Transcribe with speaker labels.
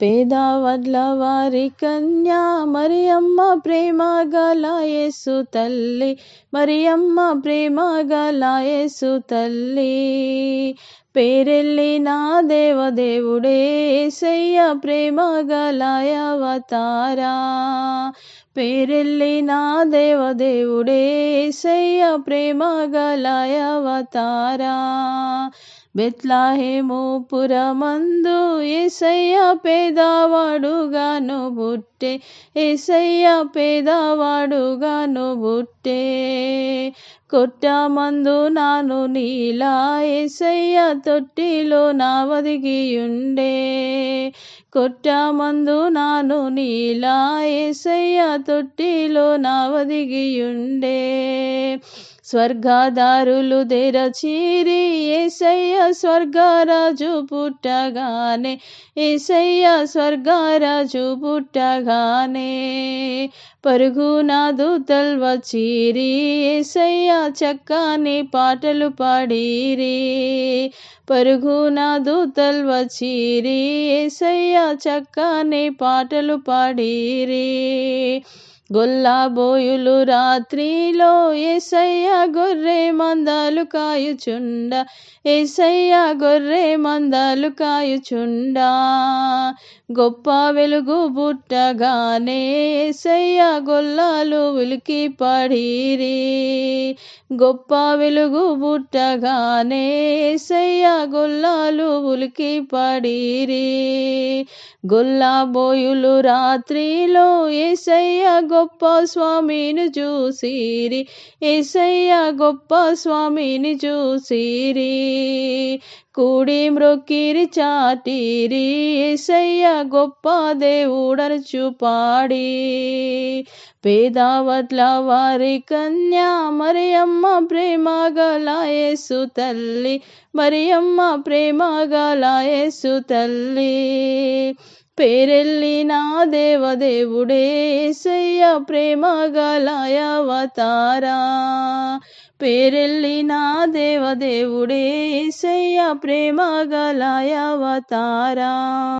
Speaker 1: పేదవడ్ల వారి కన్యా మరియమ్మ ప్రేమ గల యేసు తల్లి మరియమ్మ ప్రేమ గల యేసు తల్లి. పేరెళ్ళిన దేవదేవుడే ఏసయ్య ప్రేమ గలయవతారా పేరెళ్ళిన దేవదేవుడే ఏసయ్య ప్రేమ గలయవతారా బెత్లాహేము పురమందు ఏసయ్య పేదవాడుగాను బుట్టే ఏసయ్య పేదవాడుగాను బుట్టే కొట్టమందు నాను నీలా ఏసయ్య తొట్టిలో నా వదిగియుండే కొట్టమందు నాను నీలా ఏసయ్య తొట్టిలో నా వదిగియుండే స్వర్గదారులు తెరచీరి ఏసయ్య స్వర్గరాజు పుట్టగానే ఏసయ్య స్వర్గరాజు పుట్టగానే. పరుగున దూతల్ వచ్చీరి ఏసయ్య చక్కని పాటలు పాడిరి. పరుగున దూతల్ వచ్చీరి ఏసయ్య చక్కని పాటలు పాడిరి. గొల్లాబోయులు రాత్రిలో ఏసయ్య గొర్రె మందాలు కాయుచుండ. ఏసయ్య గొర్రె మందాలు కాయుచుండ. గొప్ప వెలుగు బుట్టగానే ఏసయ్య గొల్లాలు ఉలికి పడిరి. గొప్ప వెలుగు బుట్టగానే ఏసయ్య గొల్లాలు ఉలికి పడిరి. గొల్లాబోయులు రాత్రిలో ఏసయ్య గొప్ప స్వామిని చూసిరి. ఏసయ్య గొప్ప స్వామిని చూసిరి. కూడి మ్రొక్కిరి చాటిరి ఏసయ్య గొప్ప దేవుడరచు పాడి. పేదావట్ల వారి కన్యా మరియమ్మ ప్రేమ గల యేసు తల్లి మరియమ్మ ప్రేమ గల యేసు తల్లి. పేరెళ్ళిన దేవదేవుడే ఏసయ్య ప్రేమ గల అవతారా పేరెళ్ళిన దేవదేవుడే ఏసయ్య ప్రేమ గల అవతారా